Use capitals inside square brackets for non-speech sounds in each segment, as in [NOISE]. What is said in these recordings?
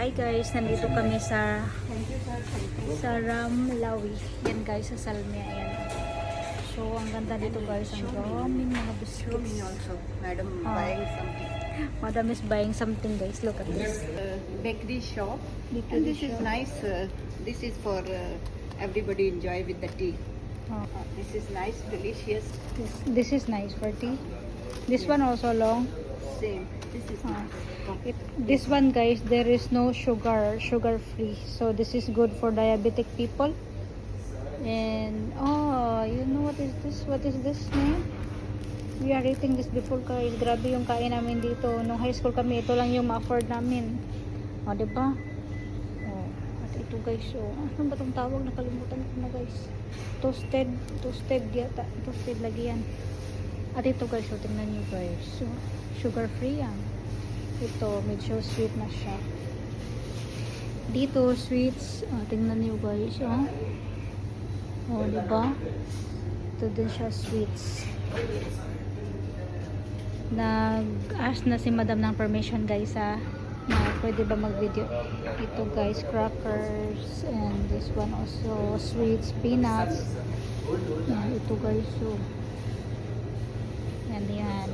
Hi guys, nandito kami sa sa Ramlawi. Yan guys, sa Salmia. Ayan. So, ang ganda dito guys. Ang daming mga biscuits. also, madam Ah. buying something. Madam is buying something guys. Look at this. Uh, bakery shop. Bakery and this is nice. Uh, this is for uh, everybody enjoy with the tea. Oh, Uh, this is nice, delicious. this, this is nice for tea. This one also long. Same. It, this one guys, there is no sugar, sugar free. So this is good for diabetic people. And oh, you know what is this? What is this name? We are eating this before guys. Grabe yung kain namin dito. Nung high school kami, ito lang yung ma-afford namin. O, di ba? Oh, at ito guys, oh. Ano ba itong tawag? Nakalimutan ko na guys. Toasted, toasted yata. Toasted lagi yan. At ito guys, oh, tingnan nyo guys. So, sugar free yan. Ito, medyo sweet na siya. Dito, sweets. Oh, tingnan nyo guys, oh. Oh, di ba? Ito din siya sweets. Nag-ask na si madam ng permission guys ha na pwede ba mag-video ito guys crackers and this one also sweets peanuts yan ito guys so yan yan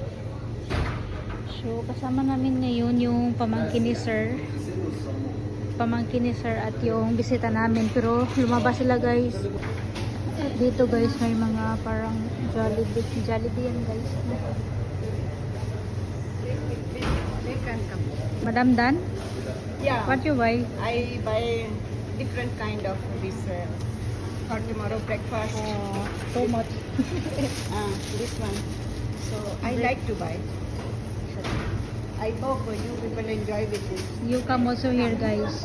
so kasama namin ngayon yung pamangkin ni sir pamangkin ni sir at yung bisita namin pero lumabas sila guys at dito guys may mga parang Jollibee Jollibee yan guys. Madam Dan Yeah. what you buy I buy different kind of this uh, for tomorrow breakfast. oh, so much [LAUGHS] Ah, this one. So I like to buy. I hope you people enjoy with this. you come also here guys